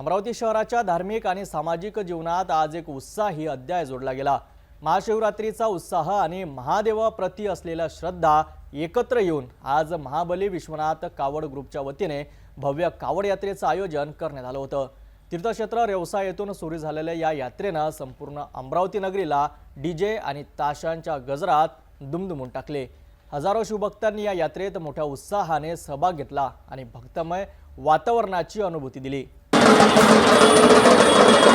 अमरावती शहराच्या धार्मिक आणि सामाजिक जीवनात आज एक उत्साही अध्याय जोडला गेला. महाशिवरात्रीचा उत्साह आणि महादेवाप्रती असलेल्या श्रद्धा एकत्र येऊन आज महाबली विश्वनाथ कावड ग्रुपच्या वतीने भव्य कावड यात्रेचं आयोजन करण्यात आलं होतं. तीर्थक्षेत्र रेवसा येथून सुरू झालेल्या या यात्रेनं संपूर्ण अमरावती नगरीला डीजे आणि ताशांच्या गजरात दुमदुमून टाकले. हजारो शिवभक्तांनी या यात्रेत मोठ्या उत्साहाने सहभाग घेतला आणि भक्तमय वातावरणाची अनुभूती दिली. やった!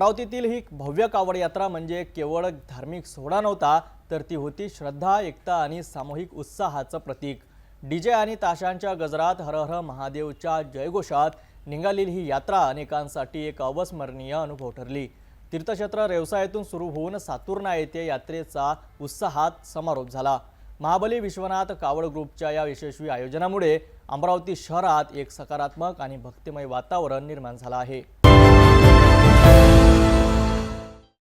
अमरावतीतील ही भव्य कावड यात्रा म्हणजे केवळ धार्मिक सोहळा नव्हता तर ती होती श्रद्धा एकता आणि सामूहिक उत्साहाचं प्रतीक. डीजे आणि ताशांच्या गजरात हर हर महादेवच्या जयघोषात निघालेली ही यात्रा अनेकांसाठी एक अविस्मरणीय अनुभव ठरली. तीर्थक्षेत्र रेवसायातून सुरू होऊन सातुर्णा येथे यात्रेचा उत्साहात समारोप झाला. महाबली विश्वनाथ कावड ग्रुपच्या या यशस्वी आयोजनामुळे अमरावती शहरात एक सकारात्मक आणि भक्तिमय वातावरण निर्माण झालं आहे.